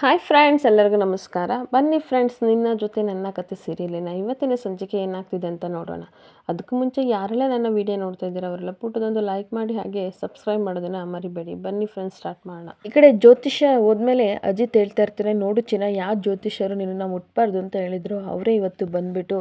Hi friends ಎಲ್ಲರಿಗೂ ನಮಸ್ಕಾರ. ಬನ್ನಿ ಫ್ರೆಂಡ್ಸ್ ನಿನ್ನ ಜೊತೆ ನನ್ನ ಕತೆ ಸೀರಿಯಲಿನ ಇವತ್ತಿನ ಸಂಚಿಕೆ ಏನಾಗ್ತಿದೆ ಅಂತ ನೋಡೋಣ. ಅದಕ್ಕೂ ಮುಂಚೆ ಯಾರೆಲ್ಲ ನನ್ನ ವಿಡಿಯೋ ನೋಡ್ತಾ ಇದ್ದೀರಾ ಅವರೆಲ್ಲ ಪುಟ್ಟದೊಂದು ಲೈಕ್ ಮಾಡಿ ಹಾಗೆ ಸಬ್ಸ್ಕ್ರೈಬ್ ಮಾಡೋದನ್ನು ಮರಿಬೇಡಿ. ಬನ್ನಿ ಫ್ರೆಂಡ್ಸ್ ಸ್ಟಾರ್ಟ್ ಮಾಡೋಣ. ಈ ಕಡೆ ಜ್ಯೋತಿಷ್ಯ ಹೋದ್ಮೇಲೆ ಅಜಿತ್ ಹೇಳ್ತಾ ಇರ್ತಾರೆ, ನೋಡು ಚಿನ್ನ ಯಾವ ಜ್ಯೋತಿಷ್ಯರು ನಿನ್ನನ್ನು ಮುಟ್ಬಾರ್ದು ಅಂತ ಹೇಳಿದರು. ಅವರೇ ಇವತ್ತು ಬಂದುಬಿಟ್ಟು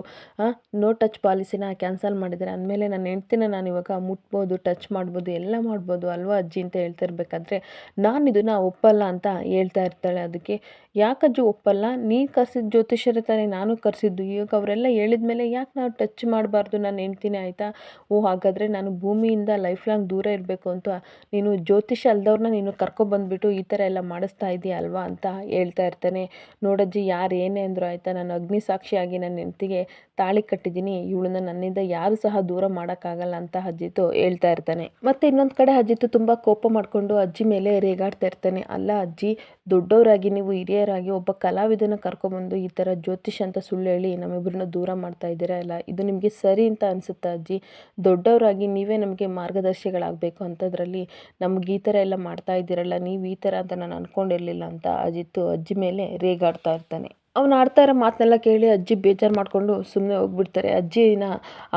ನೋ ಟಚ್ ಪಾಲಿಸಿನ ಕ್ಯಾನ್ಸಲ್ ಮಾಡಿದ್ದಾರೆ. ಅಂದಮೇಲೆ ನನ್ನ ಹೆಂಡ್ತಿನ ನಾನು ಇವಾಗ ಮುಟ್ಬೋದು ಟಚ್ ಮಾಡ್ಬೋದು, ಎಲ್ಲ ಮಾಡ್ಬೋದು ಅಲ್ವಾ ಅಜ್ಜಿ ಅಂತ ಹೇಳ್ತಾ ಇರಬೇಕಾದ್ರೆ, ನಾನು ಇದನ್ನು ಒಪ್ಪಲ್ಲ ಅಂತ ಹೇಳ್ತಾ ಇರ್ತಾಳೆ. ಅದಕ್ಕೆ আমাকে ಯಾಕಜ್ಜು ಒಪ್ಪಲ್ಲ? ನೀನು ಕರ್ಸಿದ ಜ್ಯೋತಿಷ್ಯರ ತಾನೇ ನಾನು ಕರೆಸಿದ್ದು. ಇವಾಗ ಅವರೆಲ್ಲ ಹೇಳಿದ ಮೇಲೆ ಯಾಕೆ ನಾವು ಟಚ್ ಮಾಡಬಾರ್ದು? ನಾನು ಹೆಂಡ್ತಿನೇ ಆಯಿತಾ? ಓ, ಹಾಗಾದರೆ ನಾನು ಭೂಮಿಯಿಂದ ಲೈಫ್ ಲಾಂಗ್ ದೂರ ಇರಬೇಕು ಅಂತ. ನೀನು ಜ್ಯೋತಿಷ್ಯ ಅಲ್ದವ್ರನ್ನ ನೀನು ಕರ್ಕೊಬಂದ್ಬಿಟ್ಟು ಈ ಥರ ಎಲ್ಲ ಮಾಡಿಸ್ತಾ ಇದೆಯಾ ಅಲ್ವಾ ಅಂತ ಹೇಳ್ತಾ ಇರ್ತಾನೆ. ನೋಡಜ್ಜಿ, ಯಾರು ಏನೇ ಅಂದರು ಆಯಿತಾ? ನಾನು ಅಗ್ನಿ ಸಾಕ್ಷಿಯಾಗಿ ನನ್ನ ಹೆಂಡ್ತಿಗೆ ತಾಳಿ ಕಟ್ಟಿದ್ದೀನಿ. ಇವಳನ್ನ ನನ್ನಿಂದ ಯಾರು ಸಹ ದೂರ ಮಾಡೋಕ್ಕಾಗಲ್ಲ ಅಂತ ಅಜ್ಜಿತು ಹೇಳ್ತಾ ಇರ್ತಾನೆ. ಮತ್ತು ಇನ್ನೊಂದು ಕಡೆ ಅಜ್ಜಿತು ತುಂಬ ಕೋಪ ಮಾಡಿಕೊಂಡು ಅಜ್ಜಿ ಮೇಲೆ ರೇಗಾಡ್ತಾ ಇರ್ತಾನೆ. ಅಲ್ಲ ಅಜ್ಜಿ ದೊಡ್ಡವರಾಗಿ ನೀವು ಹಿರಿಯರಾಗಿ ಒಬ್ಬ ಕಲಾವಿದನ ಕರ್ಕೊಬಂದು ಈ ಥರ ಜ್ಯೋತಿಷ್ ಅಂತ ಸುಳ್ಳು ಹೇಳಿ ನಮ್ಮಿಬ್ಬರನ್ನ ದೂರ ಮಾಡ್ತಾ ಇದ್ದೀರಾ ಅಲ್ಲ ಇದು ನಿಮಗೆ ಸರಿ ಅಂತ ಅನಿಸುತ್ತಾ ಅಜ್ಜಿ? ದೊಡ್ಡವರಾಗಿ ನೀವೇ ನಮಗೆ ಮಾರ್ಗದರ್ಶಿಗಳಾಗಬೇಕು ಅಂಥದ್ರಲ್ಲಿ ನಮ್ಗೆ ಈ ಥರ ಎಲ್ಲ ಮಾಡ್ತಾ ಇದ್ದೀರಲ್ಲ, ನೀವು ಈ ಥರ ಅಂತ ನಾನು ಅಂದ್ಕೊಂಡಿರಲಿಲ್ಲ ಅಂತ ಅಜಿತ್ತು ಅಜ್ಜಿ ಮೇಲೆ ರೇಗಾಡ್ತಾ ಇರ್ತಾನೆ. ಅವ್ನು ಆಡ್ತಾ ಇರೋ ಮಾತನ್ನೆಲ್ಲ ಕೇಳಿ ಅಜ್ಜಿ ಬೇಜಾರು ಮಾಡಿಕೊಂಡು ಸುಮ್ಮನೆ ಹೋಗ್ಬಿಡ್ತಾರೆ. ಅಜ್ಜಿನ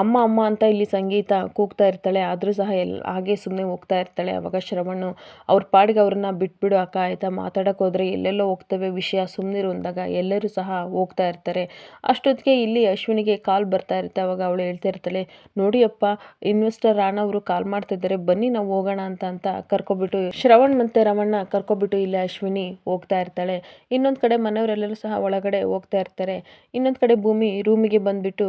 ಅಮ್ಮ ಅಮ್ಮ ಅಂತ ಇಲ್ಲಿ ಸಂಗೀತ ಕೂಗ್ತಾ ಇರ್ತಾಳೆ, ಆದರೂ ಸಹ ಎಲ್ಲ ಹಾಗೆ ಸುಮ್ಮನೆ ಹೋಗ್ತಾ ಇರ್ತಾಳೆ. ಅವಾಗ ಶ್ರವಣ್ಣು ಅವ್ರ ಪಾಡಿಗೆ ಅವ್ರನ್ನ ಬಿಟ್ಬಿಡು ಅಕ್ಕ, ಆಯಿತಾ? ಮಾತಾಡೋಕೆ ಹೋದರೆ ಎಲ್ಲೆಲ್ಲೋ ಹೋಗ್ತವೆ ವಿಷಯ ಸುಮ್ಮನಿರು ಅಂದಾಗ ಎಲ್ಲರೂ ಸಹ ಹೋಗ್ತಾ ಇರ್ತಾರೆ. ಅಷ್ಟೊತ್ತಿಗೆ ಇಲ್ಲಿ ಅಶ್ವಿನಿಗೆ ಕಾಲ್ ಬರ್ತಾ ಇರುತ್ತೆ. ಅವಾಗ ಅವಳು ಹೇಳ್ತಾ ಇರ್ತಾಳೆ ನೋಡಿಯಪ್ಪ ಇನ್ವೆಸ್ಟರ್ ರಾಣ ಅವರು ಕಾಲ್ ಮಾಡ್ತಿದ್ದಾರೆ ಬನ್ನಿ ನಾವು ಹೋಗೋಣ ಅಂತ ಅಂತ ಕರ್ಕೊಬಿಟ್ಟು ಶ್ರವಣ್ ಮತ್ತು ರಮಣ್ಣ ಕರ್ಕೊಬಿಟ್ಟು ಇಲ್ಲಿ ಅಶ್ವಿನಿ ಹೋಗ್ತಾ ಇರ್ತಾಳೆ. ಇನ್ನೊಂದು ಕಡೆ ಮನೆಯವರೆಲ್ಲರೂ ಸಹ ಒಳಗಡೆ ಹೋಗ್ತಾ ಇರ್ತಾರೆ. ಇನ್ನೊಂದು ಕಡೆ ಭೂಮಿ, ರೂಮಿಗೆ ಬಂದುಬಿಟ್ಟು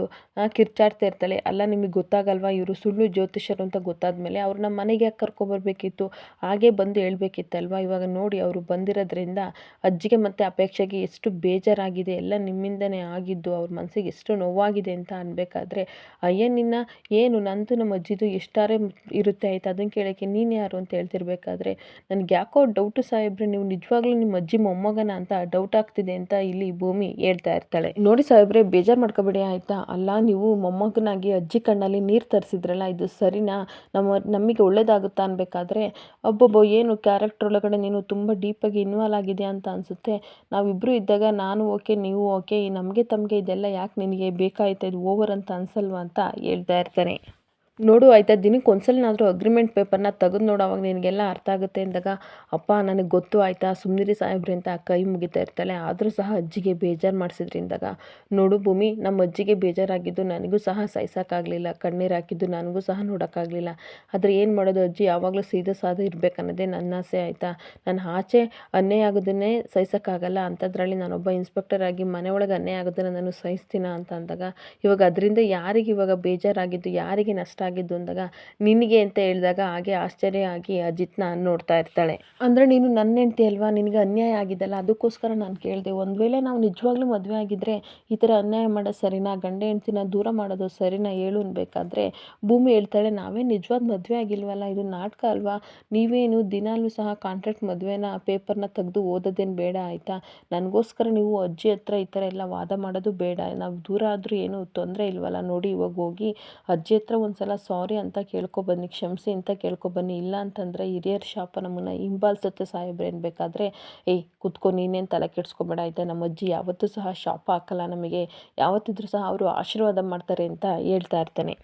ಕಿರ್ಚಾಡ್ತಾ ಇರ್ತಾಳೆ. ಅಲ್ಲ, ನಿಮಗೆ ಗೊತ್ತಾಗಲ್ವಾ? ಇವರು ಸುಳ್ಳು ಜ್ಯೋತಿಷರು ಅಂತ ಗೊತ್ತಾದ್ಮೇಲೆ ಅವ್ರನ್ನ ಮನೆಗೆ ಯಾಕೆ ಕರ್ಕೊಬರ್ಬೇಕಿತ್ತು? ಹಾಗೆ ಬಂದು ಹೇಳ್ಬೇಕಿತ್ತಲ್ವಾ? ಇವಾಗ ನೋಡಿ, ಅವರು ಬಂದಿರೋದ್ರಿಂದ ಅಜ್ಜಿಗೆ ಮತ್ತು ಅಪೇಕ್ಷೆಗೆ ಎಷ್ಟು ಬೇಜಾರಾಗಿದೆ. ಎಲ್ಲ ನಿಮ್ಮಿಂದನೇ ಆಗಿದ್ದು, ಅವ್ರ ಮನಸ್ಸಿಗೆ ಎಷ್ಟು ನೋವಾಗಿದೆ ಅಂತ ಅನ್ಬೇಕಾದ್ರೆ, ಅಯ್ಯ, ನಿನ್ನ ಏನು? ನಂದು ನಮ್ಮ ಅಜ್ಜಿದು ಎಷ್ಟಾರೆ ಇರುತ್ತೆ, ಆಯ್ತು? ಅದನ್ನು ಕೇಳೋಕ್ಕೆ ನೀನು ಯಾರು ಅಂತ ಹೇಳ್ತಿರ್ಬೇಕಾದ್ರೆ, ನನಗೆ ಯಾಕೋ ಡೌಟು ಸಾಹೇಬ್ರೆ, ನೀವು ನಿಜವಾಗ್ಲೂ ನಿಮ್ಮ ಅಜ್ಜಿ ಮೊಮ್ಮಗನ ಅಂತ ಡೌಟ್ ಆಗ್ತಿದೆ ಅಂತ ಇಲ್ಲಿ ಭೂಮಿ ಹೇಳ್ತಾ ಇರ್ತಾಳೆ. ನೋಡಿ ಸಾಹೇಬ್ರೆ, ಬೇಜಾರು ಮಾಡ್ಕೋಬೇಡಿ ಆಯಿತಾ? ಅಲ್ಲ, ನೀವು ಮೊಮ್ಮಗನಾಗಿ ಅಜ್ಜಿ ಕಣ್ಣಲ್ಲಿ ನೀರು ತರಿಸಿದ್ರಲ್ಲ, ಇದು ಸರಿನಾ? ನಮ್ಮ ನಮಗೆ ಒಳ್ಳೇದಾಗುತ್ತಾ ಅನ್ಬೇಕಾದ್ರೆ? ಒಬ್ಬೊಬ್ಬ ಏನು ಕ್ಯಾರೆಕ್ಟರ್ ಒಳಗಡೆ ನೀನು ತುಂಬ ಡೀಪಾಗಿ ಇನ್ವಾಲ್ವ್ ಆಗಿದೆ ಅಂತ ಅನಿಸುತ್ತೆ. ನಾವಿಬ್ಬರು ಇದ್ದಾಗ ನಾನು ಓಕೆ, ನೀವು ಓಕೆ ನಮಗೆ ತಮಗೆ ಇದೆಲ್ಲ ಯಾಕೆ ನಿನಗೆ ಬೇಕಾಯ್ತಾ? ಇದು ಓವರ್ ಅಂತ ಅನ್ಸಲ್ವಾ? ಅಂತ ಹೇಳ್ತಾ ಇರ್ತಾನೆ. ನೋಡು ಆಯಿತಾ, ದಿನಕ್ಕೆ ಒಂದ್ಸಲನಾದರೂ ಅಗ್ರಿಮೆಂಟ್ ಪೇಪರ್ನ ತೆಗೆದು ನೋಡು, ಅವಾಗ ನಿನಗೆಲ್ಲ ಅರ್ಥ ಆಗುತ್ತೆ ಅಂದಾಗ, ಅಪ್ಪ, ನನಗೆ ಗೊತ್ತು ಆಯಿತಾ ಸುಮ್ಮನಿರಿ ಸಾಹೇಬ್ರಿ ಅಂತ ಕೈ ಮುಗಿತಾ ಇರ್ತಾಳೆ. ಆದರೂ ಸಹ ಅಜ್ಜಿಗೆ ಬೇಜಾರು ಮಾಡಿಸಿದ್ರಿಂದಾಗ ನೋಡು ಭೂಮಿ, ನಮ್ಮ ಅಜ್ಜಿಗೆ ಬೇಜಾರಾಗಿದ್ದು ನನಗೂ ಸಹ ಸಹಿಸೋಕ್ಕಾಗಲಿಲ್ಲ ಕಣ್ಣೀರು ಹಾಕಿದ್ದು ನನಗೂ ಸಹ ನೋಡೋಕ್ಕಾಗಲಿಲ್ಲ. ಆದರೆ ಏನು ಮಾಡೋದು ಅಜ್ಜಿ, ಯಾವಾಗಲೂ ಸೀದಾ ಸಾದ ಇರಬೇಕನ್ನೋದೇ ನನ್ನ ಆಸೆ ಆಯಿತಾ. ನಾನು ಆಚೆ ಅನ್ಯಾಯ ಆಗೋದನ್ನೇ ಸಹಿಸೋಕ್ಕಾಗಲ್ಲ ಅಂಥದ್ರಲ್ಲಿ ನಾನೊಬ್ಬ ಇನ್ಸ್ಪೆಕ್ಟರ್ ಆಗಿ ಮನೆ ಒಳಗೆ ಅನ್ಯಾಯ ಆಗೋದನ್ನು ನಾನು ಸಹಿಸ್ತೀನ? ಅಂತ ಅಂದಾಗ, ಇವಾಗ ಅದರಿಂದ ಯಾರಿಗೆ ಇವಾಗ ಬೇಜಾರಾಗಿದ್ದು, ಯಾರಿಗೆ ನಷ್ಟ ಆಗಿದ್ದು ಅಂದಾಗ ನಿನಗೆ ಅಂತ ಹೇಳಿದಾಗ ಹಾಗೆ ಆಶ್ಚರ್ಯ ಆಗಿ ಅಜಿತ್ನ ನೋಡ್ತಾ ಇರ್ತಾಳೆ. ಅಂದರೆ ನೀನು ನನ್ನ ಹೆಂಡ್ತಿ ಅಲ್ವಾ? ನಿನಗೆ ಅನ್ಯಾಯ ಆಗಿದ್ದಲ್ಲ ಅದಕ್ಕೋಸ್ಕರ ನಾನು ಕೇಳಿದೆ, ಒಂದು ವೇಳೆ ನಾವು ನಿಜವಾಗ್ಲೂ ಮದುವೆ ಆಗಿದ್ದರೆ ಈ ಥರ ಅನ್ಯಾಯ ಮಾಡೋದು ಸರಿನಾ? ಗಂಡ ಹೆಂಡ್ತಿನ ದೂರ ಮಾಡೋದು ಸರಿನಾ? ಹೇಳು ಅನ್ಬೇಕಾದ್ರೆ ಭೂಮಿ ಹೇಳ್ತಾಳೆ, ನಾವೇ ನಿಜವಾದ ಮದುವೆ ಆಗಿಲ್ವಲ್ಲ? ಇದು ನಾಟಕ ಅಲ್ವಾ? ನೀವೇನು ದಿನಾಲೂ ಸಹ ಕಾಂಟ್ರಾಕ್ಟ್ ಮದುವೆನ ಪೇಪರ್ನ ತೆಗೆದು ಓದೋದೇನು ಬೇಡ ಆಯಿತಾ? ನನಗೋಸ್ಕರ ನೀವು ಅಜ್ಜಿ ಹತ್ರ ಈ ಥರ ಎಲ್ಲ ವಾದ ಮಾಡೋದು ಬೇಡ. ನಾವು ದೂರ ಆದರೂ ಏನೂ ತೊಂದರೆ ಇಲ್ವಲ್ಲ? ನೋಡಿ ಇವಾಗ ಹೋಗಿ ಅಜ್ಜಿ ಹತ್ರ ಒಂದು ಸಲ ಸಾರಿ ಅಂತ ಕೇಳ್ಕೊಬನ್ನಿ ಕ್ಷಮಿಸಿ ಅಂತ ಕೇಳ್ಕೊಬನ್ನಿ ಇಲ್ಲ ಅಂತಂದರೆ ಹಿರಿಯರ ಶಾಪ ನಮ್ಮನ್ನು ಹಿಂಬಾಲಿಸುತ್ತೆ ಸಾಹೇಬ್ರೆ ಅನ್ಬೇಕಾದ್ರೆ ಏಯ್ ಕುತ್ಕೊ, ನೀನೇನು ತಲೆ ಕೆಡಿಸ್ಕೊಬೇಡ. ಆಯಿತಾ ನಮ್ಮ ಅಜ್ಜಿ ಯಾವತ್ತೂ ಸಹ ಶಾಪ ಹಾಕಲ್ಲ ನಮಗೆ. ಯಾವತ್ತಿದ್ರೂ ಸಹ ಅವರು ಆಶೀರ್ವಾದ ಮಾಡ್ತಾರೆ ಅಂತ ಹೇಳ್ತಾ ಇರ್ತಾನೆ.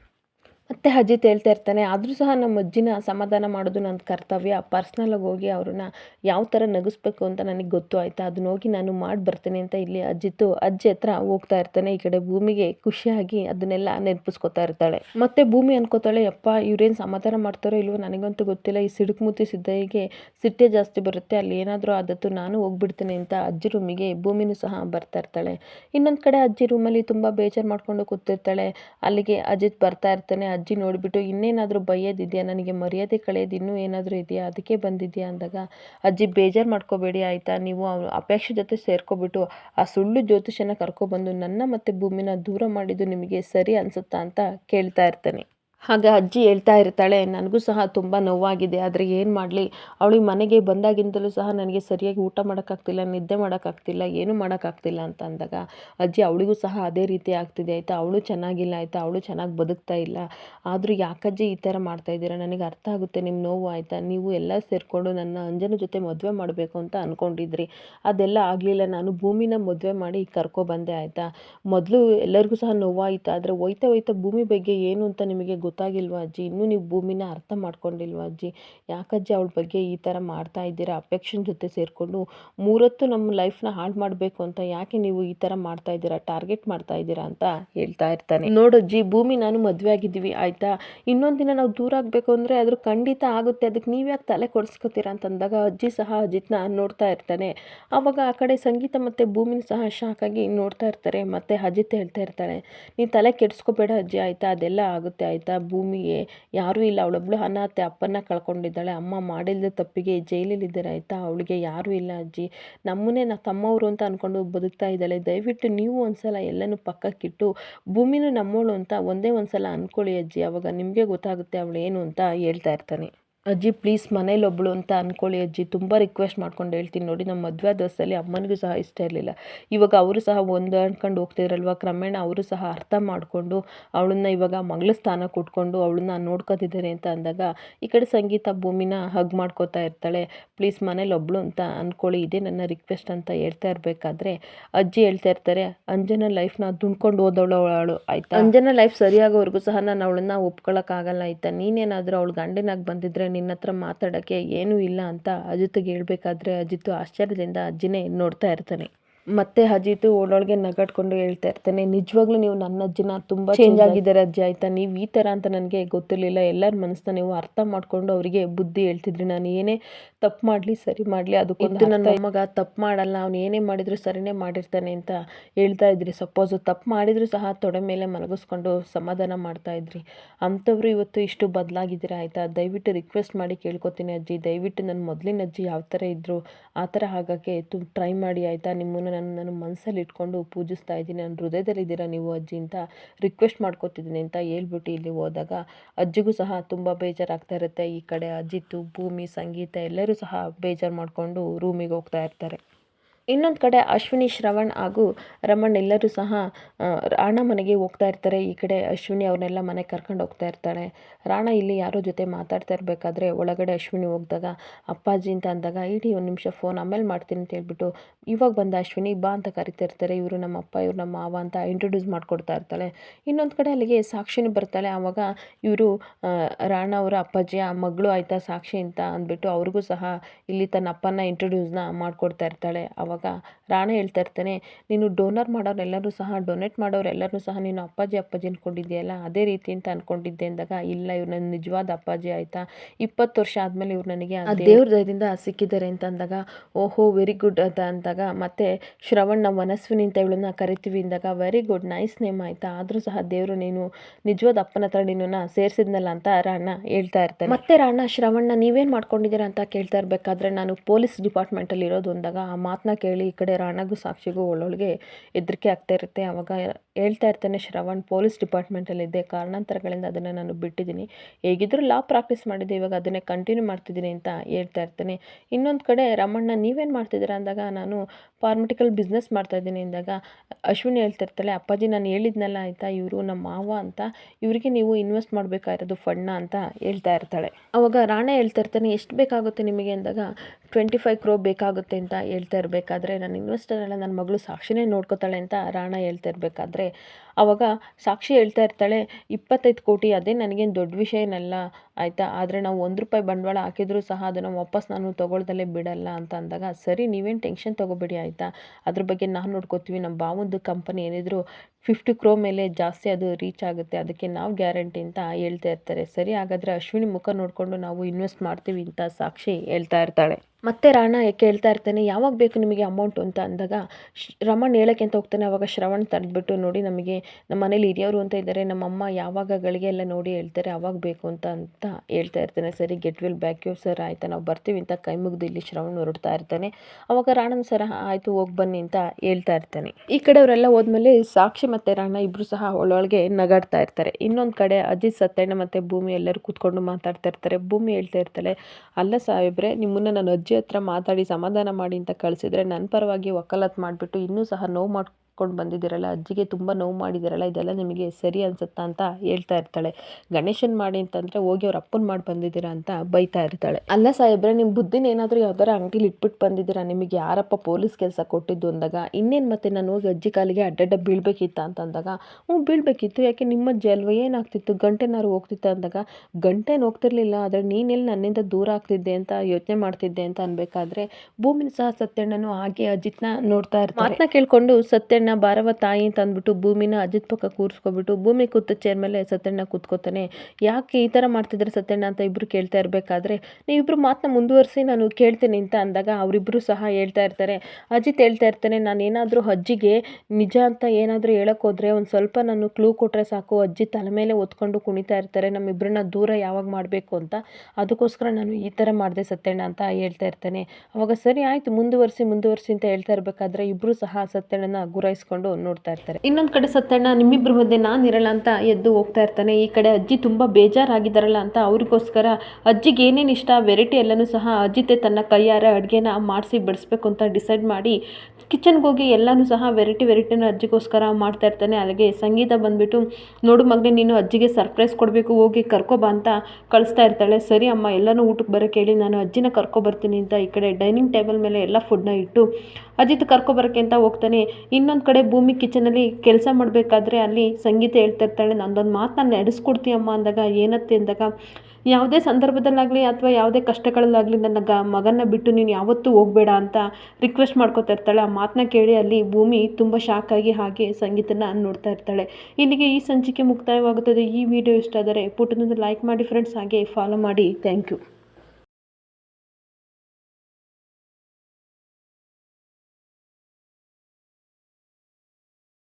ಮತ್ತು ಅಜಿತ್ ಹೇಳ್ತಾ ಇರ್ತಾನೆ, ಆದರೂ ಸಹ ನಮ್ಮ ಅಜ್ಜಿನ ಸಮಾಧಾನ ಮಾಡೋದು ನನ್ನ ಕರ್ತವ್ಯ. ಪರ್ಸ್ನಲಾಗಿ ಹೋಗಿ ಅವ್ರನ್ನ ಯಾವ ಥರ ನಗಿಸ್ಬೇಕು ಅಂತ ನನಗೆ ಗೊತ್ತು ಆಯಿತಾ? ಅದನ್ನ ಹೋಗಿ ನಾನು ಮಾಡಿ ಬರ್ತೇನೆ ಅಂತ ಇಲ್ಲಿ ಅಜ್ಜಿತ್ತು ಅಜ್ಜಿ ಹತ್ರ ಹೋಗ್ತಾ ಇರ್ತಾನೆ. ಈ ಕಡೆ ಭೂಮಿಗೆ ಖುಷಿಯಾಗಿ ಅದನ್ನೆಲ್ಲ ನೆನಪಿಸ್ಕೊತಾ ಇರ್ತಾಳೆ. ಮತ್ತೆ ಭೂಮಿ ಅನ್ಕೋತಾಳೆ, ಯಪ್ಪ, ಇವ್ರೇನು ಸಮಾಧಾನ ಮಾಡ್ತಾರೋ ಇಲ್ವೋ ನನಗಂತೂ ಗೊತ್ತಿಲ್ಲ. ಈ ಸಿಡುಕುಮೂತಿ ಸಿದ್ದಯ್ಯಗೆ ಸಿಟ್ಟೆ ಜಾಸ್ತಿ ಬರುತ್ತೆ. ಅಲ್ಲಿ ಏನಾದರೂ ಆದತ್ತು ನಾನು ಹೋಗ್ಬಿಡ್ತೀನಿ ಅಂತ ಅಜ್ಜಿ ರೂಮಿಗೆ ಭೂಮಿನೂ ಸಹ ಬರ್ತಾ ಇರ್ತಾಳೆ. ಇನ್ನೊಂದು ಕಡೆ ಅಜ್ಜಿ ರೂಮಲ್ಲಿ ತುಂಬ ಬೇಜಾರು ಮಾಡ್ಕೊಂಡು ಕೂತಿರ್ತಾಳೆ. ಅಲ್ಲಿಗೆ ಅಜಿತ್ ಬರ್ತಾ ಇರ್ತಾನೆ. ಅಜ್ಜಿ ನೋಡಿಬಿಟ್ಟು, ಇನ್ನೇನಾದರೂ ಬೈಯೋದಿದೆಯಾ ನನಗೆ ಮರ್ಯಾದೆ ಕಳೆಯೋದು ಇನ್ನೂ ಏನಾದರೂ ಇದೆಯಾ? ಅದಕ್ಕೆ ಬಂದಿದೆಯಾ? ಅಂದಾಗ, ಅಜ್ಜಿ, ಬೇಜಾರು ಮಾಡ್ಕೋಬೇಡಿ, ಆಯಿತಾ? ನೀವು ಅಪೇಕ್ಷೆ ಜೊತೆ ಸೇರ್ಕೊಬಿಟ್ಟು, ಆ ಸುಳ್ಳು ಜ್ಯೋತಿಷನ ಕರ್ಕೊಬಂದು ನನ್ನ ಮತ್ತು ಭೂಮಿನ ದೂರ ಮಾಡಿದ್ದು ನಿಮಗೆ ಸರಿ ಅನಿಸುತ್ತಾ? ಅಂತ ಕೇಳ್ತಾ ಇರ್ತಾನೆ. ಆಗ ಅಜ್ಜಿ ಹೇಳ್ತಾ ಇರ್ತಾಳೆ, ನನಗೂ ಸಹ ತುಂಬ ನೋವಾಗಿದೆ, ಆದರೆ ಏನು ಮಾಡಲಿ? ಅವಳಿಗೆ ಮನೆಗೆ ಬಂದಾಗಿಂದಲೂ ಸಹ ನನಗೆ ಸರಿಯಾಗಿ ಊಟ ಮಾಡೋಕ್ಕಾಗ್ತಿಲ್ಲ, ನಿದ್ದೆ ಮಾಡೋಕ್ಕಾಗ್ತಿಲ್ಲ, ಏನೂ ಮಾಡೋಕ್ಕಾಗ್ತಿಲ್ಲ ಅಂತ ಅಂದಾಗ, ಅಜ್ಜಿ, ಅವಳಿಗೂ ಸಹ ಅದೇ ರೀತಿ ಆಗ್ತಿದೆ, ಆಯಿತಾ? ಅವಳು ಚೆನ್ನಾಗಿಲ್ಲ, ಆಯಿತಾ? ಅವಳು ಚೆನ್ನಾಗಿ ಬದುಕ್ತಾ ಇಲ್ಲ. ಆದರೂ ಯಾಕಜ್ಜಿ ಈ ಥರ ಮಾಡ್ತಾ ಇದ್ದೀರಾ? ನನಗೆ ಅರ್ಥ ಆಗುತ್ತೆ ನಿಮ್ಮ ನೋವು ಆಯಿತಾ? ನೀವು ಎಲ್ಲ ಸೇರಿಕೊಂಡು ನನ್ನ ಅಂಜನ ಜೊತೆ ಮದುವೆ ಮಾಡಬೇಕು ಅಂತ ಅಂದ್ಕೊಂಡಿದ್ರಿ ಅದೆಲ್ಲ ಆಗಲಿಲ್ಲ. ನಾನು ಭೂಮಿನ ಮದುವೆ ಮಾಡಿ ಕರ್ಕೊಬಂದೆ ಆಯಿತಾ? ಮೊದಲು ಎಲ್ಲರಿಗೂ ಸಹ ನೋವಾಯಿತು, ಆದರೆ ಹೋಯ್ತಾ ಹೋಯ್ತಾ ಭೂಮಿ ಬಗ್ಗೆ ಏನು ಅಂತ ನಿಮಗೆ ಗೊತ್ತಾಗಿಲ್ವಾ ಅಜ್ಜಿ? ಇನ್ನೂ ನೀವು ಭೂಮಿನ ಅರ್ಥ ಮಾಡ್ಕೊಂಡಿಲ್ವಾ ಅಜ್ಜಿ? ಯಾಕಜ್ಜಿ ಅವಳ ಬಗ್ಗೆ ಈ ಥರ ಮಾಡ್ತಾ ಇದ್ದೀರಾ? ಅಪೇಕ್ಷನ್ ಜೊತೆ ಸೇರಿಕೊಂಡು ಮೂರೊತ್ತು ನಮ್ಮ ಲೈಫ್ನ ಹಾಳು ಮಾಡಬೇಕು ಅಂತ ಯಾಕೆ ನೀವು ಈ ಥರ ಮಾಡ್ತಾ ಇದ್ದೀರಾ, ಟಾರ್ಗೆಟ್ ಮಾಡ್ತಾ ಇದ್ದೀರಾ ಅಂತ ಹೇಳ್ತಾ ಇರ್ತಾನೆ. ನೋಡಜ್ಜಿ ಭೂಮಿ ನಾನು ಮದುವೆ ಆಗಿದ್ದೀವಿ, ಆಯಿತಾ? ಇನ್ನೊಂದು ದಿನ ನಾವು ದೂರ ಆಗಬೇಕು ಅಂದರೆ ಅದ್ರ ಖಂಡಿತ ಆಗುತ್ತೆ. ಅದಕ್ಕೆ ನೀವು ಯಾಕೆ ತಲೆ ಕೊಡಿಸ್ಕೋತೀರಾ ಅಂತಂದಾಗ ಅಜ್ಜಿ ಸಹ ಅಜಿತ್ನ ನೋಡ್ತಾ ಇರ್ತಾನೆ. ಆವಾಗ ಆ ಕಡೆ ಸಂಗೀತ ಮತ್ತು ಭೂಮಿನ ಸಹ ಶಾಕಾಗಿ ನೋಡ್ತಾ ಇರ್ತಾರೆ, ಮತ್ತು ಅಜಿತ್ ಹೇಳ್ತಾ ಇರ್ತಾಳೆ ನೀನು ತಲೆ ಕೆಡಿಸ್ಕೋಬೇಡ ಅಜ್ಜಿ, ಆಯಿತಾ? ಅದೆಲ್ಲ ಆಗುತ್ತೆ, ಆಯಿತಾ? ಭೂಮಿಗೆ ಯಾರೂ ಇಲ್ಲ. ಅವಳೊಬ್ಳು ಅನಾಥೆ ಅಪ್ಪನ ಕಳ್ಕೊಂಡಿದ್ದಾಳೆ. ಅಮ್ಮ ಮಾಡಿಲ್ಲದ ತಪ್ಪಿಗೆ ಜೈಲಲ್ಲಿದ್ದಾರೆ ಆಯಿತಾ? ಅವಳಿಗೆ ಯಾರೂ ಇಲ್ಲ ಅಜ್ಜಿ. ನಮ್ಮನ್ನೇ ನಾ, ತಮ್ಮವರು ಅಂತ ಅಂದ್ಕೊಂಡು ಬದುಕ್ತಾ ಇದ್ದಾಳೆ. ದಯವಿಟ್ಟು ನೀವು ಒಂದ್ಸಲ ಎಲ್ಲನೂ ಪಕ್ಕಕ್ಕಿಟ್ಟು ಭೂಮಿನೂ ನಮ್ಮವಳು ಅಂತ ಒಂದೇ ಒಂದು ಸಲ ಅಂದ್ಕೊಳ್ಳಿ ಅಜ್ಜಿ. ಅವಾಗ ನಿಮಗೆ ಗೊತ್ತಾಗುತ್ತೆ ಅವಳು ಏನು ಅಂತ ಹೇಳ್ತಾ ಇರ್ತಾನೆ. ಅಜ್ಜಿ ಪ್ಲೀಸ್ ಮನೇಲಿ ಒಬ್ಬಳು ಅಂತ ಅಂದ್ಕೊಳ್ಳಿ ಅಜ್ಜಿ. ತುಂಬ ರಿಕ್ವೆಸ್ಟ್ ಮಾಡ್ಕೊಂಡು ಹೇಳ್ತೀನಿ ನೋಡಿ ನಮ್ಮ ಮದುವೆ ದಿವಸದಲ್ಲಿ ಅಮ್ಮನಿಗೂ ಸಹ ಇಷ್ಟ ಇರಲಿಲ್ಲ. ಇವಾಗ ಅವರು ಸಹ ಒಂದು ಅಂದ್ಕೊಂಡು ಹೋಗ್ತಿದ್ರಲ್ವ ಕ್ರಮೇಣ ಅವರು ಸಹ ಅರ್ಥ ಮಾಡಿಕೊಂಡು ಅವಳನ್ನ ಇವಾಗ ಮಗಳ ಸ್ಥಾನ ಕೊಟ್ಕೊಂಡು ಅವಳನ್ನ ನೋಡ್ಕೊತಿದ್ದಾರೆ ಅಂತ ಅಂದಾಗ ಈ ಕಡೆ ಸಂಗೀತ ಭೂಮಿನ ಹಗ್ ಮಾಡ್ಕೋತಾ ಇರ್ತಾಳೆ. ಪ್ಲೀಸ್ ಮನೇಲಿ ಒಬ್ಬಳು ಅಂತ ಅಂದ್ಕೊಳ್ಳಿ ಇದೇ ನನ್ನ ರಿಕ್ವೆಸ್ಟ್ ಅಂತ ಹೇಳ್ತಾ ಇರಬೇಕಾದ್ರೆ ಅಜ್ಜಿ ಹೇಳ್ತಾ ಇರ್ತಾರೆ, ಅಂಜನ ಲೈಫ್ನ ದುಣ್ಕೊಂಡು ಹೋದವಳು ಅವಳು. ಆಯ್ತಾ? ಅಂಜನ ಲೈಫ್ ಸರಿಯಾಗೋವರೆಗೂ ಸಹ ನಾನು ಅವಳನ್ನ ಒಪ್ಕೊಳ್ಳೋಕ್ಕಾಗಲ್ಲ ಆಯ್ತಾ? ನೀನೇನಾದರೂ ಅವಳು ಗಂಡನಾಗಿ ಬಂದಿದ್ರೆ ನಿನ್ನ ಹತ್ರ ಮಾತಾಡೋಕ್ಕೆ ಏನೂ ಇಲ್ಲ ಅಂತ ಅಜಿತ್ಗೆ ಹೇಳಬೇಕಾದ್ರೆ ಅಜಿತ್ ಆಶ್ಚರ್ಯದಿಂದ ಅಜ್ಜಿನೇ ನೋಡ್ತಾ ಇರ್ತಾನೆ. ಮತ್ತೆ ಅಜಿತು ಒಳೊಳಗೆ ನಗಾಡ್ಕೊಂಡು ಹೇಳ್ತಾ ಇರ್ತಾನೆ. ನಿಜವಾಗ್ಲೂ ನೀವು ನನ್ನ ಅಜ್ಜಿನ ತುಂಬ ಚೇಂಜ್ ಆಗಿದ್ದಾರೆ? ಅಜ್ಜಿ ಆಯ್ತಾ? ನೀವು ಈ ಥರ ಅಂತ ನನಗೆ ಗೊತ್ತಿರಲಿಲ್ಲ. ಎಲ್ಲರ ಮನಸ್ಸನ್ನ ನೀವು ಅರ್ಥ ಮಾಡ್ಕೊಂಡು ಅವರಿಗೆ ಬುದ್ಧಿ ಹೇಳ್ತಿದ್ರಿ. ನಾನು ಏನೇ ತಪ್ಪು ಮಾಡಲಿ ಸರಿ ಮಾಡಲಿ ಅದಕ್ಕೊಂದು ನನ್ನ ಮಗ ತಪ್ಪು ಮಾಡಲ್ಲ. ಅವ್ನು ಏನೇ ಮಾಡಿದ್ರು ಸರಿನೇ ಮಾಡಿರ್ತಾನೆ ಅಂತ ಹೇಳ್ತಾ ಇದ್ರಿ. ಸಪೋಸು ತಪ್ಪು ಮಾಡಿದ್ರು ಸಹ ತೊಡೆ ಮೇಲೆ ಮಲಗಿಸ್ಕೊಂಡು ಸಮಾಧಾನ ಮಾಡ್ತಾ ಇದ್ರಿ. ಅಂಥವ್ರು ಇವತ್ತು ಇಷ್ಟು ಬದಲಾಗಿದ್ದೀರಾ ಆಯ್ತಾ? ದಯವಿಟ್ಟು ರಿಕ್ವೆಸ್ಟ್ ಮಾಡಿ ಕೇಳ್ಕೊತೀನಿ ಅಜ್ಜಿ. ದಯವಿಟ್ಟು ನನ್ನ ಮೊದಲಿನ ಅಜ್ಜಿ ಯಾವ ಥರ ಇದ್ದರು ಆ ಥರ ಆಗೋಕ್ಕೆ ತು ಟ್ರೈ ಮಾಡಿ ಆಯ್ತಾ? ನಿಮ್ಮನ್ನು ನಾನು ನನ್ನ ಮನಸ್ಸಲ್ಲಿ ಇಟ್ಕೊಂಡು ಪೂಜಿಸ್ತಾ ಇದ್ದೀನಿ. ನನ್ನ ಹೃದಯದಲ್ಲಿದ್ದೀರಾ ನೀವು ಅಜ್ಜಿ ಅಂತ ರಿಕ್ವೆಸ್ಟ್ ಮಾಡ್ಕೊತಿದ್ದೀನಿ ಅಂತ ಹೇಳ್ಬಿಟ್ಟು ಇಲ್ಲಿ ಹೋದಾಗ ಅಜ್ಜಿಗೂ ಸಹ ತುಂಬ ಬೇಜಾರಾಗ್ತಾ ಇರುತ್ತೆ. ಈ ಕಡೆ ಅಜ್ಜಿತ್ತು ಭೂಮಿ, ಸಂಗೀತ ಎಲ್ಲರೂ ಸಹ ಬೇಜಾರು ಮಾಡಿಕೊಂಡು ರೂಮಿಗೆ ಹೋಗ್ತಾ ಇರ್ತಾರೆ. ಇನ್ನೊಂದು ಕಡೆ ಅಶ್ವಿನಿ, ಶ್ರವಣ್ ಹಾಗೂ ರಮಣ್ ಎಲ್ಲರೂ ಸಹ ರಾಣ ಮನೆಗೆ ಹೋಗ್ತಾ ಇರ್ತಾರೆ. ಈ ಕಡೆ ಅಶ್ವಿನಿ ಅವ್ರನ್ನೆಲ್ಲ ಮನೆಗೆ ಕರ್ಕೊಂಡು ಹೋಗ್ತಾ ಇರ್ತಾಳೆ. ರಾಣ ಇಲ್ಲಿ ಯಾರೋ ಜೊತೆ ಮಾತಾಡ್ತಾ ಇರಬೇಕಾದ್ರೆ ಒಳಗಡೆ ಅಶ್ವಿನಿ ಹೋಗಿದಾಗ, ಅಪ್ಪಾಜಿ ಅಂತ ಅಂದಾಗ, ಇಡೀ ಒಂದು ನಿಮಿಷ ಫೋನ್ ಆಮೇಲೆ ಮಾಡ್ತೀನಿ ಅಂತ ಹೇಳ್ಬಿಟ್ಟು, ಇವಾಗ ಬಂದ ಅಶ್ವಿನಿ ಬಾ ಅಂತ ಕರಿತಾ ಇರ್ತಾರೆ. ಇವರು ನಮ್ಮ ಅಪ್ಪ, ಇವ್ರು ನಮ್ಮ ಮಾವ ಅಂತ ಇಂಟ್ರೊಡ್ಯೂಸ್ ಮಾಡ್ಕೊಡ್ತಾ ಇರ್ತಾಳೆ. ಇನ್ನೊಂದು ಕಡೆ ಅಲ್ಲಿಗೆ ಸಾಕ್ಷಿನಿ ಬರ್ತಾಳೆ. ಆವಾಗ ಇವರು ರಾಣ ಅವರ ಅಪ್ಪಾಜಿಯ ಮಗಳು ಆಯಿತಾ ಸಾಕ್ಷಿ ಅಂತ ಅಂದ್ಬಿಟ್ಟು ಅವ್ರಿಗೂ ಸಹ ಇಲ್ಲಿ ತನ್ನ ಅಪ್ಪನ ಇಂಟ್ರೊಡ್ಯೂಸ್ನ ಮಾಡಿಕೊಡ್ತಾ ಇರ್ತಾಳೆ. ಅವಾಗ ರಾಣ ಹೇಳ್ತಾ ಇರ್ತಾನೆ ನೀನು ಡೋನರ್ ಮಾಡೋರೆಲ್ಲರೂ ಸಹ ಡೊನೇಟ್ ಮಾಡೋರೆಲ್ಲರೂ ಸಹ ನೀನು ಅಪ್ಪಾಜಿ ಅಪ್ಪಾಜಿ ಅನ್ಕೊಂಡಿದ್ಯಲ್ಲ ಅದೇ ರೀತಿ ಅಂತ ಅಂದ್ಕೊಂಡಿದ್ದೆ ಅಂದಾಗ ಇಲ್ಲ ಇವ್ರು ನನ್ನ ನಿಜವಾದ ಅಪ್ಪಾಜಿ ಆಯಿತಾ ಇಪ್ಪತ್ತು ವರ್ಷ ಆದಮೇಲೆ ಇವ್ರು ನನಗೆ ಆ ದೇವ್ರ ದಯದಿಂದ ಸಿಕ್ಕಿದ್ದಾರೆ ಅಂತ ಅಂದಾಗ ಓಹೋ ವೆರಿ ಗುಡ್ ಅಂತ ಅಂದಾಗ ಮತ್ತೆ ಶ್ರವಣ್ ಮನಸ್ವಿ ಮನಸ್ವಿನಿ ಅಂತ ಇವಳನ್ನ ಕರಿತೀವಿ ಅಂದಾಗ ವೆರಿ ಗುಡ್ ನೈಸ್ ನೇಮ್ ಆಯ್ತಾ ಆದರೂ ಸಹ ದೇವರು ನೀನು ನಿಜವಾದ ಅಪ್ಪನ ಹತ್ರ ನೀನು ಸೇರಿಸಿದ್ನಲ್ಲ ಅಂತ ರಾಣ ಹೇಳ್ತಾ ಇರ್ತಾನೆ ಮತ್ತೆ ರಾಣ ಶ್ರವಣ್ಣ ನೀವೇನು ಮಾಡ್ಕೊಂಡಿದ್ದೀರಾ ಅಂತ ಕೇಳ್ತಾ ಇರಬೇಕಾದ್ರೆ ನಾನು ಪೊಲೀಸ್ ಡಿಪಾರ್ಟ್ಮೆಂಟಲ್ಲಿ ಇರೋದು ಅಂದಾಗ ಆ ಮಾತನ್ನ ಕೇಳಿ ಈ ಕಡೆ ರಾಣಾಗೂ ಸಾಕ್ಷಿಗೂ ಒಳ್ಳೊಳಗೆ ಹೆದರಿಕೆ ಆಗ್ತಾ ಇರುತ್ತೆ. ಆವಾಗ ಹೇಳ್ತಾ ಇರ್ತಾನೆ, ಶ್ರವಣ್, ಪೊಲೀಸ್ ಡಿಪಾರ್ಟ್ಮೆಂಟಲ್ಲಿದ್ದೆ ಕಾರಣಾಂತರಗಳಿಂದ ಅದನ್ನು ನಾನು ಬಿಟ್ಟಿದ್ದೀನಿ. ಹೇಗಿದ್ದರೂ ಲಾ ಪ್ರಾಕ್ಟೀಸ್ ಮಾಡಿದ್ದೆ ಇವಾಗ ಅದನ್ನೇ ಕಂಟಿನ್ಯೂ ಮಾಡ್ತಿದ್ದೀನಿ ಅಂತ ಹೇಳ್ತಾ ಇರ್ತಾನೆ. ಇನ್ನೊಂದು ಕಡೆ ರಮಣ್ಣ, ನೀವೇನು ಮಾಡ್ತಿದ್ದೀರಾ? ಅಂದಾಗ ನಾನು ಫಾರ್ಮಟಿಕಲ್ ಬಿಸ್ನೆಸ್ ಮಾಡ್ತಾ ಇದ್ದೀನಿ ಅಂದಾಗ ಅಶ್ವಿನಿ ಹೇಳ್ತಾ ಇರ್ತಾಳೆ, ಅಪ್ಪಾಜಿ, ನಾನು ಹೇಳಿದ್ನಲ್ಲ ಆಯಿತಾ, ಇವರು ನಮ್ಮ ಮಾವ ಅಂತ. ಇವರಿಗೆ ನೀವು ಇನ್ವೆಸ್ಟ್ ಮಾಡಬೇಕಾಗಿರೋದು ಫಂಡ್ನ? ಅಂತ ಹೇಳ್ತಾ ಇರ್ತಾಳೆ. ಅವಾಗ ರಾಣ ಹೇಳ್ತಾ ಇರ್ತಾನೆ, ಎಷ್ಟು ಬೇಕಾಗುತ್ತೆ ನಿಮಗೆ? ಅಂದಾಗ ಟ್ವೆಂಟಿ ಫೈವ್ ಕ್ರೋ ಬೇಕಾಗುತ್ತೆ ಅಂತ ಹೇಳ್ತಾ ಇರಬೇಕಾದ್ರೆ, ನನ್ನ ಇನ್ವೆಸ್ಟರ್ ಎಲ್ಲ ನನ್ನ ಮಗಳು ಸಾಕ್ಷಿನೇ ನೋಡ್ಕೋತಾಳೆ ಅಂತ ರಾಣ ಹೇಳ್ತಾ ಇರಬೇಕಾದ್ರೆ ಆವಾಗ ಸಾಕ್ಷಿ ಹೇಳ್ತಾ ಇರ್ತಾಳೆ, ಇಪ್ಪತ್ತೈದು ಕೋಟಿ ಅದೇ ನನಗೇನು ದೊಡ್ಡ ವಿಷಯ ಏನಲ್ಲ, ಆಯಿತಾ? ಆದರೆ ನಾವು ಒಂದು ರೂಪಾಯಿ ಬಂಡವಾಳ ಹಾಕಿದರೂ ಸಹ ಅದನ್ನು ವಾಪಸ್ ನಾನು ತೊಗೊಳ್ದಲ್ಲೇ ಬಿಡಲ್ಲ ಅಂತ ಅಂದಾಗ, ಸರಿ, ನೀವೇನು ಟೆನ್ಷನ್ ತೊಗೋಬೇಡಿ ಆಯಿತಾ? ಅದ್ರ ಬಗ್ಗೆ ನಾವು ನೋಡ್ಕೋತೀವಿ ನಮ್ಮ ಬಾವಂದು ಕಂಪನಿ ಏನಿದ್ರು ಫಿಫ್ಟಿ ಕ್ರೋ ಮೇಲೆ ಜಾಸ್ತಿ ಅದು ರೀಚ್ ಆಗುತ್ತೆ, ಅದಕ್ಕೆ ನಾವು ಗ್ಯಾರಂಟಿ ಅಂತ ಹೇಳ್ತಾ ಇರ್ತಾರೆ. ಸರಿ, ಹಾಗಾದರೆ ಅಶ್ವಿನಿ ಮುಖ ನೋಡಿಕೊಂಡು ನಾವು ಇನ್ವೆಸ್ಟ್ ಮಾಡ್ತೀವಿ ಅಂತ ಸಾಕ್ಷಿ ಹೇಳ್ತಾ ಇರ್ತಾಳೆ. ಮತ್ತೆ ರಾಣ ಹೇಳ್ತಾ ಇರ್ತಾನೆ, ಯಾವಾಗ ಬೇಕು ನಿಮಗೆ ಅಮೌಂಟು ಅಂತ ಅಂದಾಗ ರಮಣ್ ಹೇಳೋಕ್ಕೆ ಅಂತ ಹೋಗ್ತಾನೆ, ಅವಾಗ ಶ್ರವಣ್ ತಡೆದ್ಬಿಟ್ಟು ನೋಡಿ ನಮಗೆ ನಮ್ಮ ಮನೇಲಿ ಹಿರಿಯವರು ಅಂತ ಇದ್ದಾರೆ ನಮ್ಮಮ್ಮ ಯಾವಾಗ ಗಳಿಗೆ ಎಲ್ಲ ನೋಡಿ ಹೇಳ್ತಾರೆ, ಅವಾಗ ಬೇಕು ಅಂತ ಅಂತ ಹೇಳ್ತಾ ಇರ್ತಾನೆ. ಸರಿ get will back you sir ಆಯ್ತಾ, ನಾವು ಬರ್ತೀವಿ ಅಂತ ಕೈ ಮುಗಿದು ಇಲ್ಲಿ ಶ್ರವಣ್ ಹೊರಡ್ತಾ ಇರ್ತಾನೆ. ಅವಾಗ ರಾಣನ್ ಸರ ಆಯಿತು, ಹೋಗಿ ಬನ್ನಿ ಅಂತ ಹೇಳ್ತಾ ಇರ್ತಾನೆ. ಈ ಕಡೆ ಅವರೆಲ್ಲ ಹೋದ್ಮೇಲೆ ಸಾಕ್ಷಿ ಮತ್ತು ರಾಣ ಇಬ್ಬರು ಸಹ ಒಳೊಳಗೆ ನಗಾಡ್ತಾ ಇರ್ತಾರೆ. ಇನ್ನೊಂದು ಕಡೆ ಅಜಿತ್, ಸತ್ಯಣ್ಣ ಮತ್ತು ಭೂಮಿ ಎಲ್ಲರೂ ಕೂತ್ಕೊಂಡು ಮಾತಾಡ್ತಾ ಇರ್ತಾರೆ. ಭೂಮಿ ಹೇಳ್ತಾ ಇರ್ತಾಳೆ, ಅಲ್ಲ ಸಾಹೇಬ್ರೆ, ನಿಮ್ಮನ್ನು ನನ್ನ ಅಜ್ಜಿ ಹತ್ರ ಮಾತಾಡಿ ಸಮಾಧಾನ ಮಾಡಿ ಅಂತ ಕಳಿಸಿದ್ರೆ ನನ್ನ ಪರವಾಗಿ ಒಕ್ಕಲತ್ ಮಾಡಿಬಿಟ್ಟು ಇನ್ನೂ ಸಹ ನೋವು ಮಾಡ್ಕೊಂಡು ಬಂದಿದ್ದೀರಲ್ಲ, ಅಜ್ಜಿಗೆ ತುಂಬ ನೋವು ಮಾಡಿದ್ದೀರಲ್ಲ, ಇದೆಲ್ಲ ನಿಮಗೆ ಸರಿ ಅನ್ಸುತ್ತಾ ಅಂತ ಹೇಳ್ತಾ ಇರ್ತಾಳೆ. ಗಣೇಶನ್ ಮಾಡಿ ಅಂತಂದರೆ ಹೋಗಿ ಅವ್ರ ಅಪ್ಪನ ಮಾಡಿ ಬಂದಿದ್ದೀರಾ ಅಂತ ಬೈತಾ ಇರ್ತಾಳೆ. ಅಲ್ಲ ಸಾಹೇಬ್ರೆ ನಿಮ್ಮ ಬುದ್ಧಿನ ಏನಾದರೂ ಯಾವ್ದಾರ ಅಂಗಡಿಲಿ ಇಟ್ಬಿಟ್ಟು ಬಂದಿದ್ದೀರಾ? ನಿಮಗೆ ಯಾರಪ್ಪ ಪೊಲೀಸ್ ಕೆಲಸ ಕೊಟ್ಟಿದ್ದು ಅಂದಾಗ, ಇನ್ನೇನು ಮತ್ತೆ ನಾನು ಹೋಗಿ ಅಜ್ಜಿ ಕಾಲಿಗೆ ಅಡ್ಡಡ್ಡ ಬೀಳ್ಬೇಕಿತ್ತ ಅಂತ ಅಂದಾಗ ಹ್ಞೂ ಬೀಳ್ಬೇಕಿತ್ತು. ಯಾಕೆ ನಿಮ್ಮ ಜಲ್ವ ಏನಾಗ್ತಿತ್ತು? ಗಂಟೆನಾರು ಹೋಗ್ತಿತ್ತು ಅಂದಾಗ, ಗಂಟೆನ ಹೋಗ್ತಿರ್ಲಿಲ್ಲ, ಆದರೆ ನೀನೆಲ್ಲಿ ನನ್ನಿಂದ ದೂರ ಆಗ್ತಿದ್ದೆ ಅಂತ ಯೋಚನೆ ಮಾಡ್ತಿದ್ದೆ ಅಂತ ಅನ್ಬೇಕಾದ್ರೆ ಭೂಮಿನ ಸಹ ಸತ್ಯಣ್ಣನು ಹಾಗೆ ಅಜಿತ್ನ ನೋಡ್ತಾ ಇರ್ತಾರೆ. ಮಾತನ್ನ ಕೇಳ್ಕೊಂಡು ಸತ್ಯಣ್ಣ ಬಾರವ ತಾಯಿ ಅಂತ ಅಂದ್ಬಿಟ್ಟು ಭೂಮಿನ ಅಜಿತ್ ಪಕ್ಕ ಕೂರಿಸ್ಕೊಬಿಟ್ಟು ಭೂಮಿ ಕೂತ ಚೇರ್ ಮೇಲೆ ಸತ್ಯಣ್ಣ ಕೂತ್ಕೋತಾನೆ. ಯಾಕೆ ಈ ಥರ ಮಾಡ್ತಿದ್ರೆ ಸತ್ಯಣ್ಣ ಅಂತ ಇಬ್ಬರು ಕೇಳ್ತಾ ಇರಬೇಕಾದ್ರೆ ನೀವಿಬ್ಬರು ಮಾತನ್ನ ಮುಂದುವರಿಸಿ ನಾನು ಕೇಳ್ತೀನಿ ಅಂತ ಅಂದಾಗ ಅವರಿಬ್ಬರು ಸಹ ಹೇಳ್ತಾ ಇರ್ತಾರೆ. ಅಜಿತ್ ಹೇಳ್ತಾ ಇರ್ತಾನೆ, ನಾನು ಏನಾದರೂ ಅಜ್ಜಿಗೆ ನಿಜ ಅಂತ ಏನಾದರೂ ಹೇಳೋಕ್ಕೋದ್ರೆ ಒಂದು ಸ್ವಲ್ಪ ನಾನು ಕ್ಲೂ ಕೊಟ್ಟರೆ ಸಾಕು. ಅಜ್ಜಿ ತಲೆ ಮೇಲೆ ಒತ್ಕೊಂಡು ಕುಣಿತಾ ಇರ್ತಾರೆ. ನಮ್ಮಿಬ್ಬರನ್ನ ದೂರ ಯಾವಾಗ ಮಾಡಬೇಕು ಅಂತ. ಅದಕ್ಕೋಸ್ಕರ ನಾನು ಈ ಥರ ಮಾಡಿದೆ ಸತ್ಯಣ್ಣ ಅಂತ ಹೇಳ್ತಾ ಇರ್ತಾನೆ. ಅವಾಗ ಸರಿ, ಆಯಿತು, ಮುಂದುವರಿಸಿ ಮುಂದುವರಿಸಿ ಅಂತ ಹೇಳ್ತಾ ಇರಬೇಕಾದ್ರೆ ಇಬ್ಬರು ಸಹ ಸತ್ಯಣ್ಣನ ಗುರಾಯಿಸ್ಕೊಂಡು ನೋಡ್ತಾ ಇರ್ತಾರೆ. ಇನ್ನೊಂದು ಕಡೆ ಸತ್ತಣ್ಣ ನಿಮ್ಮಿಬ್ಬರ ಮಧ್ಯೆ ನಾನು ಇರಲ್ಲ ಅಂತ ಎದ್ದು ಹೋಗ್ತಾ ಇರ್ತಾನೆ. ಈ ಕಡೆ ಅಜ್ಜಿ ತುಂಬ ಬೇಜಾರಾಗಿದ್ದಾರಲ್ಲ ಅಂತ ಅವ್ರಿಗೋಸ್ಕರ ಅಜ್ಜಿಗೆ ಏನೇನು ಇಷ್ಟ, ವೆರೈಟಿ ಎಲ್ಲನೂ ಸಹ ಅಜ್ಜಿತೆ ತನ್ನ ಕೈಯಾರ ಅಡುಗೆನ ಮಾಡಿಸಿ ಬಡಿಸ್ಬೇಕು ಅಂತ ಡಿಸೈಡ್ ಮಾಡಿ ಕಿಚನ್ಗೆ ಹೋಗಿ ಎಲ್ಲನೂ ಸಹ ವೆರೈಟಿ ವೆರೈಟಿನ ಅಜ್ಜಿಗೋಸ್ಕರ ಮಾಡ್ತಾ ಇರ್ತಾನೆ. ಅಲ್ಲಿಗೆ ಸಂಗೀತ ಬಂದ್ಬಿಟ್ಟು, ನೋಡು ಮಗನೇ, ನೀನು ಅಜ್ಜಿಗೆ ಸರ್ಪ್ರೈಸ್ ಕೊಡಬೇಕು, ಹೋಗಿ ಕರ್ಕೊಬಾ ಅಂತ ಕಳಿಸ್ತಾ ಇರ್ತಾಳೆ. ಸರಿ ಅಮ್ಮ, ಎಲ್ಲನೂ ಊಟಕ್ಕೆ ಬರೋಕ್ಕೆ ಹೇಳಿ ನಾನು ಅಜ್ಜಿನ ಕರ್ಕೊಬರ್ತೀನಿ ಅಂತ ಈ ಕಡೆ ಡೈನಿಂಗ್ ಟೇಬಲ್ ಮೇಲೆ ಎಲ್ಲ ಫುಡ್ನ ಇಟ್ಟು ಅಜಿತ್ ಕರ್ಕೊಬರೋಕ್ಕೆ ಅಂತ ಹೋಗ್ತಾನೆ. ಇನ್ನೊಂದು ಕಡೆ ಭೂಮಿ ಕಿಚನಲ್ಲಿ ಕೆಲಸ ಮಾಡಬೇಕಾದ್ರೆ ಅಲ್ಲಿ ಸಂಗೀತ ಹೇಳ್ತಾ ಇರ್ತಾಳೆ. ನಂದೊಂದು ಮಾತನ್ನ ನಡೆಸ್ಕೊಡ್ತೀಯಮ್ಮ ಅಂದಾಗ ಏನತ್ತೆ ಅಂದಾಗ, ಯಾವುದೇ ಸಂದರ್ಭದಲ್ಲಾಗಲಿ ಅಥವಾ ಯಾವುದೇ ಕಷ್ಟಗಳಲ್ಲಾಗಲಿ ನನ್ನ ಗ ಮಗನ ಬಿಟ್ಟು ನೀನು ಯಾವತ್ತೂ ಹೋಗಬೇಡ ಅಂತ ರಿಕ್ವೆಸ್ಟ್ ಮಾಡ್ಕೋತಾ ಇರ್ತಾಳೆ. ಆ ಮಾತನ್ನ ಕೇಳಿ ಅಲ್ಲಿ ಭೂಮಿ ತುಂಬ ಶಾಕ್ ಆಗಿ ಹಾಗೆ ಸಂಗೀತನ ನೋಡ್ತಾ ಇರ್ತಾಳೆ. ಇಲ್ಲಿಗೆ ಈ ಸಂಚಿಕೆ ಮುಕ್ತಾಯವಾಗುತ್ತದೆ. ಈ ವಿಡಿಯೋ ಇಷ್ಟ ಆದರೆ ಪುಟ್ಟದೊಂದು ಲೈಕ್ ಮಾಡಿ ಫ್ರೆಂಡ್ಸ್ ಹಾಗೆ ಫಾಲೋ ಮಾಡಿ. Thank you